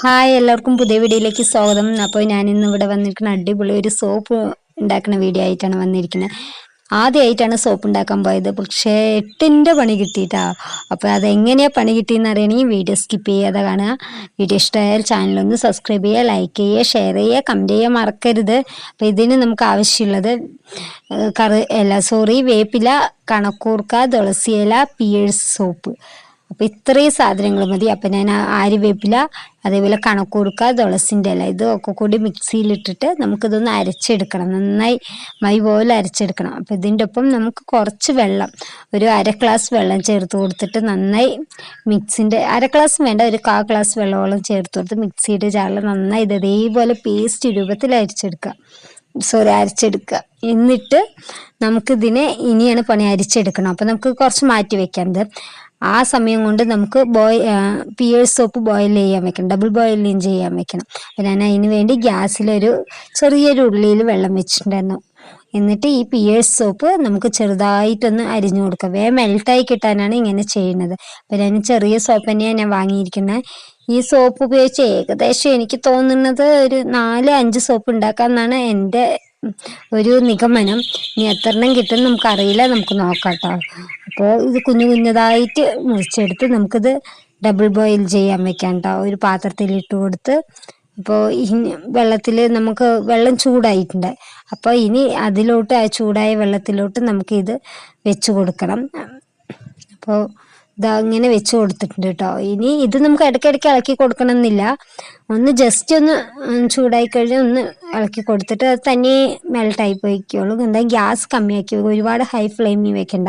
Hi എല്ലാവർക്കും പുതിയ വീഡിയോയിലേക്ക് സ്വാഗതം. അപ്പോൾ ഞാൻ ഇന്ന് ഇവിടെ വന്നിരിക്കുന്ന അടിപൊളി ഒരു സോപ്പ് ഉണ്ടാക്കുന്ന വീഡിയോ ആയിട്ടാണ് വന്നിരിക്കുന്നത്. ആദ്യമായിട്ടാണ് സോപ്പ് ഉണ്ടാക്കാൻ പോയത്. പക്ഷേ എട്ടിന്റെ പണി കിട്ടിയിട്ടാ. അപ്പോൾ അതെങ്ങനെയാണ് പണി കിട്ടിയെന്ന് അറിയണമെങ്കിൽ വീഡിയോ സ്കിപ്പ് ചെയ്യാതെ കാണുക. വീഡിയോ ഇഷ്ടമായാൽ ചാനലൊന്ന് സബ്സ്ക്രൈബ് ചെയ്യുക ലൈക്ക് ചെയ്യുക ഷെയർ ചെയ്യുക കമന്റ് ചെയ്യുക മറക്കരുത്. അപ്പോൾ ഇതിന് നമുക്ക് ആവശ്യമുള്ളത് കറി അല്ല സോറി വേപ്പില കണക്കൂർക്ക തുളസിയില പിയേഴ്സ് സോപ്പ് അപ്പോൾ ഇത്രയും സാധനങ്ങൾ മതി. അപ്പം ഞാൻ ആര്യവേപ്പില അതേപോലെ കണക്കൂർക്ക തുളസിന്റെ ഇല ഇതൊക്കെ കൂടി മിക്സിയിലിട്ടിട്ട് നമുക്കിതൊന്ന് അരച്ചെടുക്കണം. നന്നായി മൈ പോലെ അരച്ചെടുക്കണം. അപ്പം ഇതിന്റെ ഒപ്പം നമുക്ക് കുറച്ച് വെള്ളം ഒരു അര ഗ്ലാസ് വെള്ളം ചേർത്ത് കൊടുത്തിട്ട് നന്നായി മിക്സിന്റെ അര ഗ്ലാസ് വേണ്ട ഒരു കാ ഗ്ലാസ് വെള്ളമോളം ചേർത്ത് കൊടുത്ത് മിക്സിയുടെ ജാറിൽ നന്നായി ഇത് ഇതേപോലെ പേസ്റ്റ് രൂപത്തിൽ അരിച്ചെടുക്കുക സോറി അരച്ചെടുക്കുക. എന്നിട്ട് നമുക്കിതിനെ ഇനിയാണ് പണി അരിച്ചെടുക്കണം. അപ്പം നമുക്ക് കുറച്ച് മാറ്റി വെക്കാം ആ സമയം കൊണ്ട് നമുക്ക് ബോയ് പിയേഴ്സ് സോപ്പ് ബോയിൽ ചെയ്യാൻ വെക്കണം. ഡബിൾ ബോയിലിങ് ചെയ്യാൻ വെക്കണം. അപ്പം ഞാൻ അതിന് വേണ്ടി ഗ്യാസിലൊരു ചെറിയൊരു ഉള്ളിയിൽ വെള്ളം വെച്ചിട്ടുണ്ടായിരുന്നു. എന്നിട്ട് ഈ പിയേഴ്സ് സോപ്പ് നമുക്ക് ചെറുതായിട്ടൊന്ന് അരിഞ്ഞു കൊടുക്കാം. വേഗം മെൽട്ടായി കിട്ടാനാണ് ഇങ്ങനെ ചെയ്യുന്നത്. അപ്പം ഞാൻ ചെറിയ സോപ്പ് തന്നെയാണ് ഞാൻ വാങ്ങിയിരിക്കുന്നത്. ഈ സോപ്പ് ഉപയോഗിച്ച് ഏകദേശം എനിക്ക് തോന്നുന്നത് ഒരു നാല് അഞ്ച് സോപ്പ് ഉണ്ടാക്കാമെന്നാണ് എന്റെ ഒരു നിഗമനം. ഇനി എത്ര എണ്ണം കിട്ടും നമുക്കറിയില്ല. നമുക്ക് നോക്കാം കേട്ടോ. അപ്പോൾ ഇത് കുഞ്ഞു കുഞ്ഞതായിട്ട് മുറിച്ചെടുത്ത് നമുക്കിത് ഡബിൾ ബോയിൽ ചെയ്യാൻ വെക്കാം കേട്ടോ. ഒരു പാത്രത്തിൽ ഇട്ട് കൊടുത്ത്. അപ്പോൾ ഇനി വെള്ളത്തിൽ നമുക്ക് വെള്ളം ചൂടായിട്ടുണ്ട്. അപ്പോൾ ഇനി അതിലോട്ട് ആ ചൂടായ വെള്ളത്തിലോട്ട് നമുക്കിത് വെച്ച് കൊടുക്കണം. അപ്പോൾ ഇതാ ഇങ്ങനെ വെച്ച് കൊടുത്തിട്ടുണ്ട് കേട്ടോ. ഇനി ഇത് നമുക്ക് ഇടയ്ക്കിടയ്ക്ക് ഇളക്കി കൊടുക്കണം എന്നില്ല ഒന്ന് ജസ്റ്റ് ഒന്ന് ചൂടായി കഴിഞ്ഞാൽ ഒന്ന് ഇളക്കി കൊടുത്തിട്ട് അത് തന്നെ മെൽട്ടായി പോയിക്കോളൂ. എന്താ ഗ്യാസ് കമ്മിയാക്കി ഒരുപാട് ഹൈ ഫ്ലെയിമിൽ വെക്കണ്ട.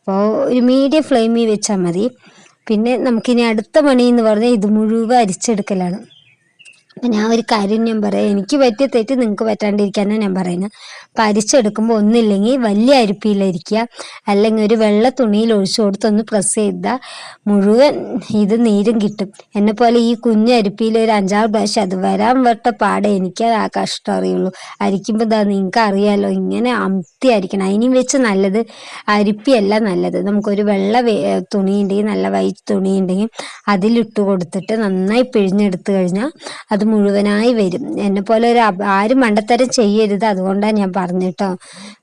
അപ്പോൾ ഒരു മീഡിയം ഫ്ലെയിമിൽ വെച്ചാൽ മതി. പിന്നെ നമുക്കിനി അടുത്ത പണി എന്ന് പറഞ്ഞാൽ ഇത് മുഴുവൻ അരിച്ചെടുക്കലാണ്. ഞാൻ ഒരു കാര്യം ഞാൻ പറയാം. എനിക്ക് പറ്റിയ തെറ്റ് നിങ്ങൾക്ക് പറ്റാണ്ടിരിക്കാനാണ് ഞാൻ പറയുന്നത്. അപ്പം അരിച്ചെടുക്കുമ്പോൾ ഒന്നില്ലെങ്കിൽ വലിയ അരിപ്പിയിലിരിക്കുക അല്ലെങ്കിൽ ഒരു വെള്ള തുണിയിൽ ഒഴിച്ചു കൊടുത്തൊന്ന് പ്രസ് ചെയ്താൽ മുഴുവൻ ഇത് നീരും കിട്ടും. എന്നെ പോലെ ഈ കുഞ്ഞു അരിപ്പിയിൽ ഒരു അഞ്ചാറ് പ്രാവശ്യം അത് വരാൻ വട്ട പാടെ എനിക്ക് ആ കഷ്ടം അറിയുള്ളൂ. അരിക്കുമ്പോൾ ഇതാ നിങ്ങൾക്ക് അറിയാലോ ഇങ്ങനെ അമത്തി അരിക്കണം. അതിനും വെച്ച് നല്ലത് അരിപ്പിയല്ല നല്ലത്. നമുക്കൊരു വെള്ള തുണി ഉണ്ടെങ്കിൽ നല്ല വൈറ്റ് തുണി ഉണ്ടെങ്കിൽ അതിലിട്ട് കൊടുത്തിട്ട് നന്നായി പിഴിഞ്ഞെടുത്ത് കഴിഞ്ഞാൽ അത് മുഴുവനായി വരും. എന്നെ പോലെ ഒരു ആരും മണ്ടത്തരം ചെയ്യരുത്. അതുകൊണ്ടാണ് ഞാൻ പറഞ്ഞിട്ടോ.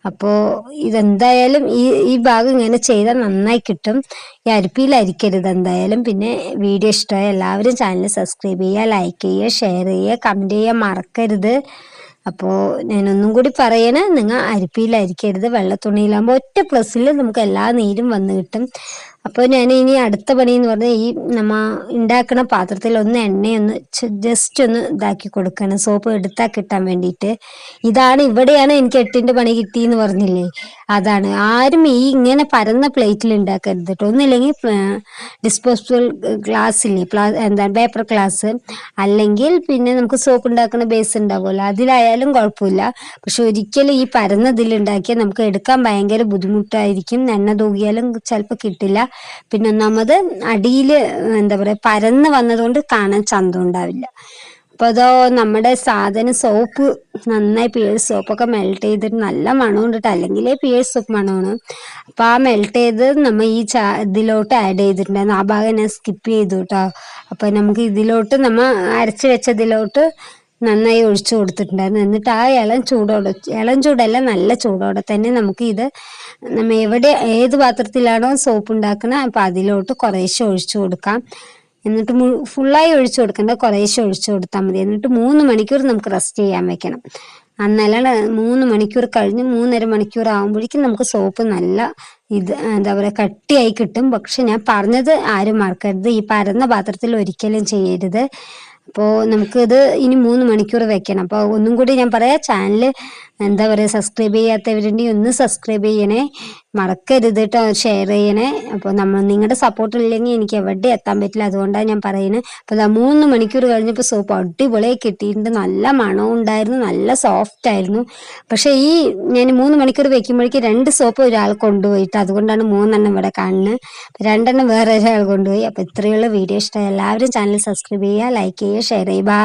അപ്പോ ഇതെന്തായാലും ഈ ഈ ഭാഗം ഇങ്ങനെ ചെയ്താൽ നന്നായി കിട്ടും. ഈ അരിപ്പിയിൽ അരിക്കരുത് എന്തായാലും. പിന്നെ വീഡിയോ ഇഷ്ടമായ എല്ലാവരും ചാനൽ സബ്സ്ക്രൈബ് ചെയ്യുക ലൈക്ക് ചെയ്യുക ഷെയർ ചെയ്യുക കമന്റ് ചെയ്യുക മറക്കരുത്. അപ്പോൾ ഞാനൊന്നും കൂടി പറയണേ നിങ്ങൾ അരിപ്പിയിലരിക്കരുത്. വെള്ളത്തുണിയിലാകുമ്പോൾ ഒറ്റ പ്ലസ്സിൽ നമുക്ക് എല്ലാ നീരും വന്ന് കിട്ടും. അപ്പോൾ ഞാൻ ഇനി അടുത്ത പണി എന്ന് പറഞ്ഞാൽ ഈ നമ്മ ഉണ്ടാക്കുന്ന പാത്രത്തിൽ ഒന്ന് എണ്ണയൊന്ന് ജസ്റ്റ് ഒന്ന് ഇതാക്കി കൊടുക്കണം. സോപ്പ് എടുത്താൽ കിട്ടാൻ വേണ്ടിയിട്ട് ഇതാണ് ഇവിടെയാണ് എനിക്ക് എട്ടിന്റെ പണി കിട്ടിയെന്ന് പറഞ്ഞില്ലേ? അതാണ്. ആരും ഈ ഇങ്ങനെ പരന്ന പ്ലേറ്റിൽ ഉണ്ടാക്കരുത് കേട്ടോ ഒന്നില്ലെങ്കിൽ ഡിസ്പോസിബിൾ ഗ്ലാസ് ഇല്ലേ? പ്ലാ എന്താ പേപ്പർ ഗ്ലാസ് അല്ലെങ്കിൽ പിന്നെ നമുക്ക് സോപ്പ് ഉണ്ടാക്കുന്ന ബേസ് ഉണ്ടാവുമല്ലോ അതിലായാലും കുഴപ്പമില്ല പക്ഷെ ഒരിക്കലും ഈ പരന്നതിൽ ഉണ്ടാക്കിയാൽ നമുക്ക് എടുക്കാൻ ഭയങ്കര ബുദ്ധിമുട്ടായിരിക്കും. എണ്ണ തൂകിയാലും ചിലപ്പോൾ കിട്ടില്ല. പിന്നെ ഒന്നാമത് അടിയിൽ എന്താ പറയുക പരന്ന് വന്നതുകൊണ്ട് കാണാൻ ചന്തം ഉണ്ടാവില്ല. അപ്പോൾ അതോ നമ്മുടെ സാധനം സോപ്പ് നന്നായി പിയേഴ്സ് സോപ്പൊക്കെ മെൽറ്റ് ചെയ്തിട്ട് നല്ല മണമുണ്ട് കേട്ടോ അല്ലെങ്കിൽ പിയേഴ്സ് സോപ്പ് മണമാണ്. അപ്പോൾ ആ മെൽറ്റ് ചെയ്ത് നമ്മൾ ഈ ചാ ഇതിലോട്ട് ആഡ് ചെയ്തിട്ടുണ്ടായിരുന്നു. ആ ഭാഗം ഞാൻ സ്കിപ്പ് ചെയ്തു കേട്ടോ അപ്പോൾ നമുക്ക് ഇതിലോട്ട് നമ്മൾ അരച്ച് വെച്ചതിലോട്ട് നന്നായി ഒഴിച്ചു കൊടുത്തിട്ടുണ്ടായിരുന്നു. എന്നിട്ട് ആ ഇളം ചൂടോടെ ഇളം ചൂടല്ല നല്ല ചൂടോടെ തന്നെ നമുക്ക് ഇത് നമ്മ എവിടെ ഏത് പാത്രത്തിലാണോ സോപ്പ് ഉണ്ടാക്കുന്നത് അപ്പം അതിലോട്ട് കുറേശ്ശെ ഒഴിച്ചു കൊടുക്കാം. എന്നിട്ട് ഫുള്ളായി ഒഴിച്ചു കൊടുക്കേണ്ട കുറേശ്ശെ ഒഴിച്ചു കൊടുത്താൽ മതി. എന്നിട്ട് മൂന്ന് മണിക്കൂർ നമുക്ക് റെസ്റ്റ് ചെയ്യാൻ വെക്കണം. അന്നല്ല മൂന്ന് മണിക്കൂർ കഴിഞ്ഞ് മൂന്നര മണിക്കൂർ ആകുമ്പോഴേക്കും നമുക്ക് സോപ്പ് നല്ല ഇത് എന്താ പറയുക കട്ടിയായി കിട്ടും. പക്ഷെ ഞാൻ പറഞ്ഞത് ആരും മറക്കരുത്. ഈ പരന്ന പാത്രത്തിൽ ഒരിക്കലും ചെയ്യരുത്. അപ്പോൾ നമുക്കിത് ഇനി മൂന്ന് മണിക്കൂർ വെക്കണം. അപ്പോൾ ഒന്നും കൂടി ഞാൻ പറയാം. ചാനൽ എന്താ പറയുക സബ്സ്ക്രൈബ് ചെയ്യാത്തവരുണ്ടെങ്കിൽ ഒന്ന് സബ്സ്ക്രൈബ് ചെയ്യണേ. മറക്കരുത് കേട്ടോ ഷെയർ ചെയ്യണേ. അപ്പോൾ നമ്മൾ നിങ്ങളുടെ സപ്പോർട്ട് ഇല്ലെങ്കിൽ എനിക്ക് എവിടെ എത്താൻ പറ്റില്ല. അതുകൊണ്ടാണ് ഞാൻ പറയുന്നത് അപ്പോൾ അതാ മൂന്ന് മണിക്കൂർ കഴിഞ്ഞപ്പോൾ സോപ്പ് അടിപൊളിയായി കിട്ടിയിട്ടുണ്ട്. നല്ല മണവും ഉണ്ടായിരുന്നു. നല്ല സോഫ്റ്റ് ആയിരുന്നു. പക്ഷേ ഈ ഞാൻ മൂന്ന് മണിക്കൂർ വെക്കുമ്പോഴേക്ക് രണ്ട് സോപ്പ് ഒരാൾ കൊണ്ടുപോയിട്ട് അതുകൊണ്ടാണ് മൂന്നെണ്ണം ഇവിടെ കാണുന്നത് രണ്ടെണ്ണം വേറെ ഒരാൾ കൊണ്ടുപോയി അപ്പോൾ ഇത്രയുള്ള വീഡിയോ ഇഷ്ടമായി എല്ലാവരും ചാനൽ സബ്സ്ക്രൈബ് ചെയ്യുക ലൈക്ക് ചെയ്യുക ഷെയർ ചെയ്യുക.